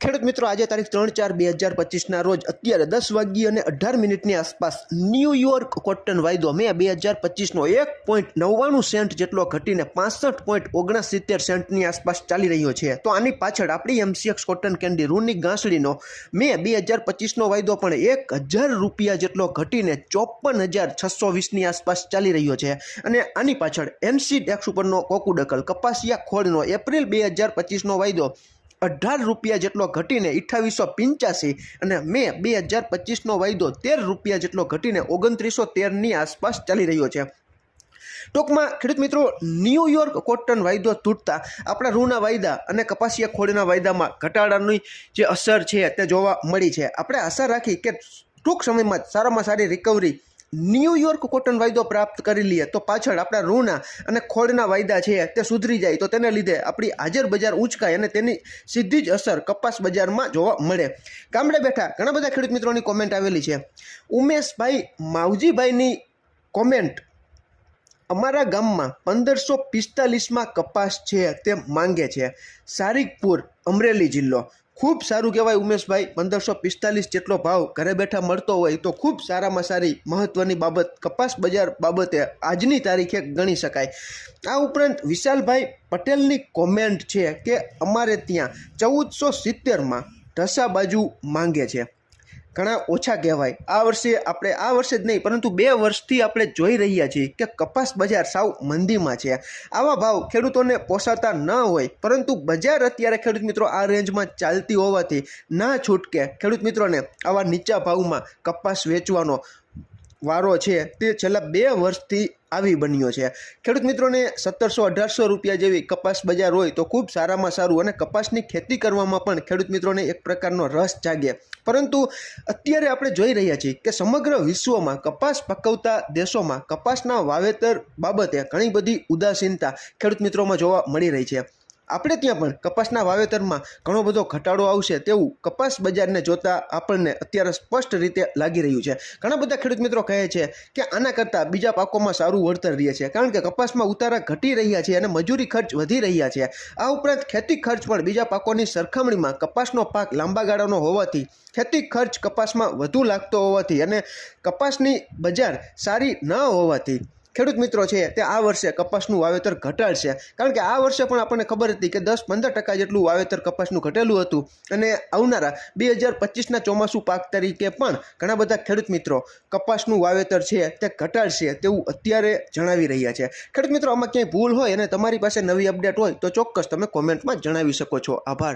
ખેડૂત મિત્રો, આજે તારીખ ત્રણ ચાર બે હજાર પચીસના રોજ અત્યારે દસ વાગ્યે અને અઢાર મિનિટની આસપાસ ન્યૂયોર્ક કોટન વાયદો મે બે હજાર પચીસનો એક પોઈન્ટ નવ્વાણું સેન્ટ જેટલો ઘટીને પાસઠ પોઈન્ટ ઓગણસિત્તેર સેન્ટની આસપાસ ચાલી રહ્યો છે. તો આની પાછળ આપણી એમસીએક્સ કોટન કેન્ડી રૂની ગાંસડીનો મે બે હજાર પચીસનો વાયદો પણ એક હજાર રૂપિયા જેટલો ઘટીને ચોપન હજાર છસો વીસની આસપાસ ચાલી રહ્યો છે. અને આની પાછળ એનસી ડેક્સ ઉપરનો કોકુડકલ કપાસિયા ખોળનો એપ્રિલ બે હજાર પચીસનો વાયદો અઢાર રૂપિયા જેટલો ઘટીને અઠ્ઠાવીસો પંચ્યાસી અને મે બે હજાર પચીસનો વાયદો તેર રૂપિયા જેટલો ઘટીને ઓગણત્રીસો તેરની આસપાસ ચાલી રહ્યો છે. ટૂંકમાં, ખેડૂત મિત્રો ન્યૂયોર્ક કોટન વાયદો તૂટતા આપણા રૂના વાયદા અને કપાસિયા ખોળના વાયદામાં ઘટાડાની જે અસર છે તે જોવા મળી છે. આપણે આશા રાખી કે ટૂંક સમયમાં જ સારામાં સારી રિકવરી ન્યૂયોર્ક કોટન વાયદો પ્રાપ્ત કરી લઈએ તો પાછળ આપણા રૂના અને ખોળના વાયદા છે તે સુધરી જાય તો તેને લીધે આપણી હાજર બજાર ઉંચકાય અને તેની સીધી જ અસર કપાસ બજારમાં જોવા મળે. ગામડે બેઠા ઘણા બધા ખેડૂત મિત્રોની કોમેન્ટ આવેલી છે. ઉમેશભાઈ માવજીભાઈની કોમેન્ટ અમારા ગામમાં પંદરસો પિસ્તાલીસમાં કપાસ છે તે માંગે છે. સારિકપુર, અમરેલી જિલ્લો. ખૂબ સારું કહેવાય ઉમેશભાઈ. પંદરસો પિસ્તાલીસ જેટલો ભાવ ઘરે બેઠા મળતો હોય તો ખૂબ સારામાં સારી મહત્ત્વની બાબત કપાસ બજાર બાબતે આજની તારીખે ગણી શકાય. આ ઉપરાંત વિશાલભાઈ પટેલની કોમેન્ટ છે કે અમારે ત્યાં ચૌદસો સિત્તેરમાં ઢસા બાજુ માંગે છે. ઘણા ઓછા કહેવાય. આ વર્ષે આપણે, આ વર્ષે જ નહીં, પરંતુ બે વર્ષથી આપણે જોઈ રહ્યા છીએ કે કપાસ બજાર સાવ મંદીમાં છે. આવા ભાવ ખેડૂતોને પોસાતા ન હોય, પરંતુ બજાર અત્યારે ખેડૂત મિત્રો આ રેન્જમાં ચાલતી હોવાથી ના છૂટકે ખેડૂત મિત્રોને આવા નીચા ભાવમાં કપાસ વેચવાનો વારો છે તે છેલ્લા બે વર્ષથી આવી બન્યો છે. ખેડૂત મિત્રોને સત્તરસો અઢારસો રૂપિયા જેવી કપાસ બજાર હોય તો ખૂબ સારામાં સારું અને કપાસની ખેતી કરવામાં પણ ખેડૂત મિત્રોને એક પ્રકારનો રસ જાગે. પરંતુ અત્યારે આપણે જોઈ રહ્યા છીએ કે સમગ્ર વિશ્વમાં કપાસ પકવતા દેશોમાં કપાસના વાવેતર બાબતે ઘણી બધી ઉદાસીનતા ખેડૂત મિત્રોમાં જોવા મળી રહી છે. આપણે ત્યાં પણ કપાસના વાવેતરમાં ઘણો બધો ઘટાડો આવશે તેવું કપાસ બજારને જોતા આપણને અત્યારે સ્પષ્ટ રીતે લાગી રહ્યું છે. ઘણા બધા ખેડૂત મિત્રો કહે છે કે આના કરતાં બીજા પાકોમાં સારું વળતર રહે છે, કારણ કે કપાસમાં ઉતારા ઘટી રહ્યા છે અને મજૂરી ખર્ચ વધી રહ્યા છે. આ ઉપરાંત ખેતી ખર્ચ પણ બીજા પાકોની સરખામણીમાં કપાસનો પાક લાંબા ગાળાનો હોવાથી ખેતી ખર્ચ કપાસમાં વધુ લાગતો હોવાથી અને કપાસની બજાર સારી ન હોવાથી ખેડૂત મિત્રો છે તે આ વર્ષે કપાસનું વાવેતર ઘટાડશે. કારણ કે આ વર્ષે પણ આપણને ખબર હતી કે દસ પંદર ટકા જેટલું વાવેતર કપાસનું ઘટેલું હતું. અને આવનારા બે હજાર પચીસના ચોમાસું પાક તરીકે પણ ઘણા બધા ખેડૂત મિત્રો કપાસનું વાવેતર છે તે ઘટાડશે તેવું અત્યારે જણાવી રહ્યા છે. ખેડૂત મિત્રો, આમાં ક્યાંય ભૂલ હોય અને તમારી પાસે નવી અપડેટ હોય તો ચોક્કસ તમે કોમેન્ટમાં જણાવી શકો છો. આભાર.